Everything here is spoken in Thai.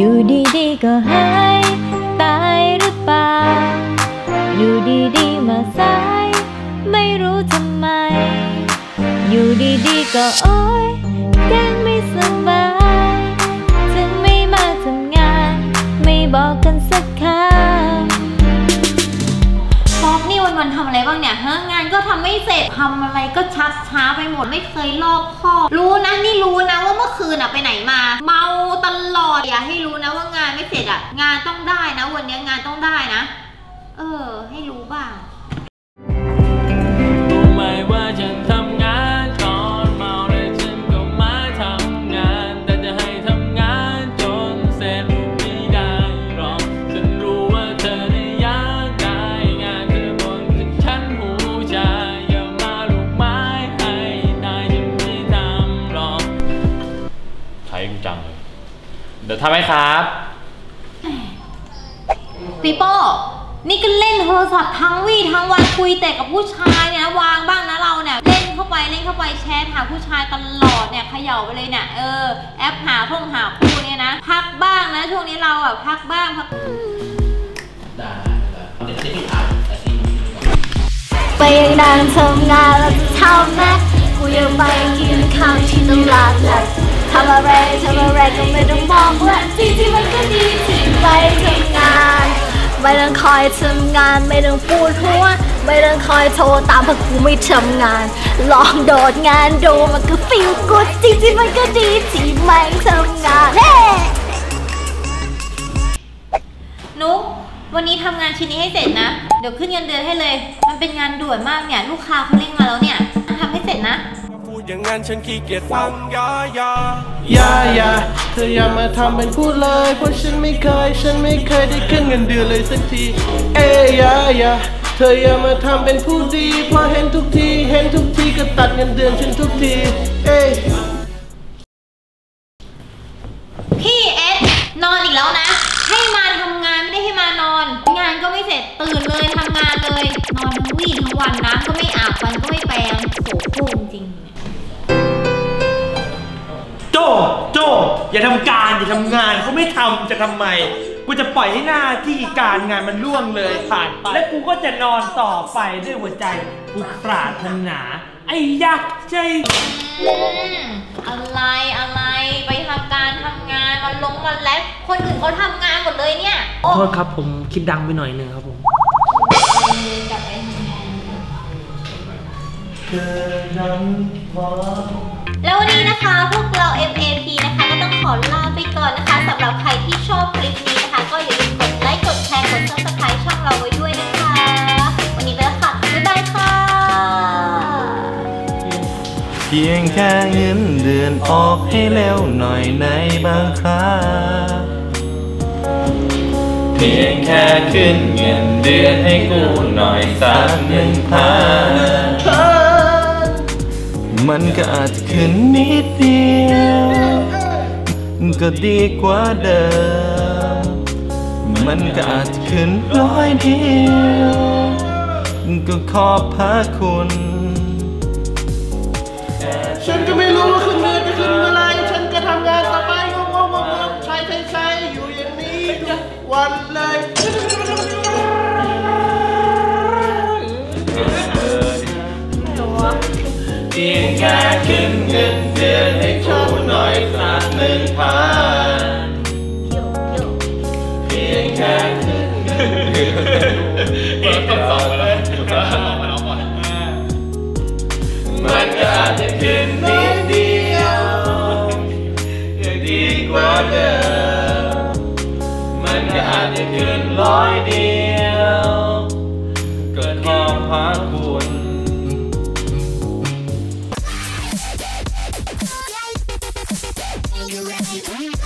อยู่ดีๆก็หายตายหรือเปล่า อยู่ดีๆมาสายไม่รู้ทำไม อยู่ดีๆก็โอ๊ยแกงไม่สบาย ถึงไม่มาทำงาน ไม่บอกกันสักคำป๊อกนี่วันๆทำอะไรบ้างเนี่ยฮะงานก็ทำไม่เสร็จทำอะไรก็ชักช้าไปหมดไม่เคยรอบคอบรู้นะนี่รู้นะว่าเมื่อคืนอะไปไหนมา เมาตลอดอย่าให้รู้นะว่างานไม่เสร็จอะงานต้องได้นะ วันนี้งานต้องได้นะ เออ ให้รู้บ้างรู้ไหมว่าฉันทำงานตอนเมาและฉันก็มาทำงาน แต่จะให้ทำงานจนเสร็จไม่ได้หรอกฉันรู้ว่าเธอได้ยากได้งานเธอบนฉันหูใจอย่ามาลูกไม้ให้นายจะไม่ทำหรอกใช้จังเลยเดี๋ยวทำให้ครับ ปีโป้นี่ก็เล่นโทรศัพท์ทั้งวี่ทั้งวันคุยแต่กับผู้ชายเนี่ยวางบ้างนะเราเนี่ยเล่นเข้าไปเล่นเข้าไปแชทหาผู้ชายตลอดเนี่ยเขย่าไปเลยเนี่ยเออแอปหาพงหาคู่เนี่ยนะพักบ้างนะช่วงนี้เราอะพักบ้างพักไปยังนั่งทำงานแล้วจะทำไหมกูยังไปกินข้าวที่ตลาดนัดทำอะไรทำอะไรก็ไม่ต้องบอกว่าจริงๆมันก็ดีที่ไปทำงาน ไม่ต้องคอยทำงาน ไม่ต้องปวดหัวไม่ต้องคอยโทรตามเพราะกูไม่ทำงาน ลองโดดงานดูมันก็ฟีลกูดจริงๆมันก็ดีที่ไม่ทำงานเฮ้นุกวันนี้ทำงานชิ้นนี้ให้เสร็จนะ เดี๋ยวขึ้นเงินเดือนให้เลย มันเป็นงานด่วนมากเนี่ยลูกค้าเขาเร่งมาแล้วเนี่ยทำให้เสร็จนะ พูดอย่างนั้นฉันขี้เกียจฟังยายาอย่าอย่าเธออย่ามาทำเป็นพูดเลย เพราะฉันไม่เคย ฉันไม่เคยได้ขึ้นเงินเดือนเลยสักที เอ้ยอย่าอย่าเธออย่ามาทำเป็นผู้ดี เพราะเห็นทุกที เห็นทุกทีก็ตัดเงินเดือนฉันทุกที เอ้ยพี่เอสนอนอีกแล้วนะ ให้มาทำงานไม่ได้ให้มานอน งานก็ไม่เสร็จตื่นเลยทำงานเลย นอนทั้งวี่ทั้งวันน้ำก็ไม่อาบฟันก็ไม่แปรงโสโครกจริงเนี่ย โจโจอย่าทำการอย่าทำงานเขาไม่ทำจะทำไม กูจะปล่อยให้หน้าที่การงานมันล่วงเลยผ่านไปและกูก็จะนอนต่อไปด้วยหัวใจกูปรารถนา ไอ้ยักษ์ใจ อืมอะไรอะไรไปทำการทำงานวันลงวันแลกคนอื่นเขาทำงานหมดเลยเนี่ยโอ้โทษครับผมคิดดังไปหน่อยหนึงครับผม กลับไปทำงาน แล้ววันนี้นะคะพวกเรา MAP นะคะก็ต้องขอลาไปก่อนนะคะสำหรับใครที่ชอบคลิปนี้นะคะ ก็อย่าลืมกดไลค์กดแชร์กด subscribe ช่องเราไว้ด้วยนะคะ วันนี้ไปแล้วค่ะ บ๊ายบายค่ะ เพียงแค่เงินเดือนออกให้เร็วหน่อยในบางคราเพียงแค่ขึ้นเงินเดือนให้กูหน่อยสักหนึ่งพัน มันก็อาจขึ้นนิดเดียว ก็ดีกว่าเดิม มันก็อาจขึ้นร้อยเดียว ก็ขอบพระคุณฉันก็ไม่รู้ว่าขึ้นเงินจะขึ้นเมื่อไหรฉันก็ทำงานต่อไปงงงงงใช้ใช้ใช้อยู่อย่างนี้ทุกวันเลย หน่อยสักหนึ่งพันเพียงแค่ขึ้นเงินเดือนมันก็อาจจะขึ้นนิดเดียวยังดีกว่าเดิมมันก็อาจจะขึ้นร้อยเดียวก็ขอพระคุณ you ready?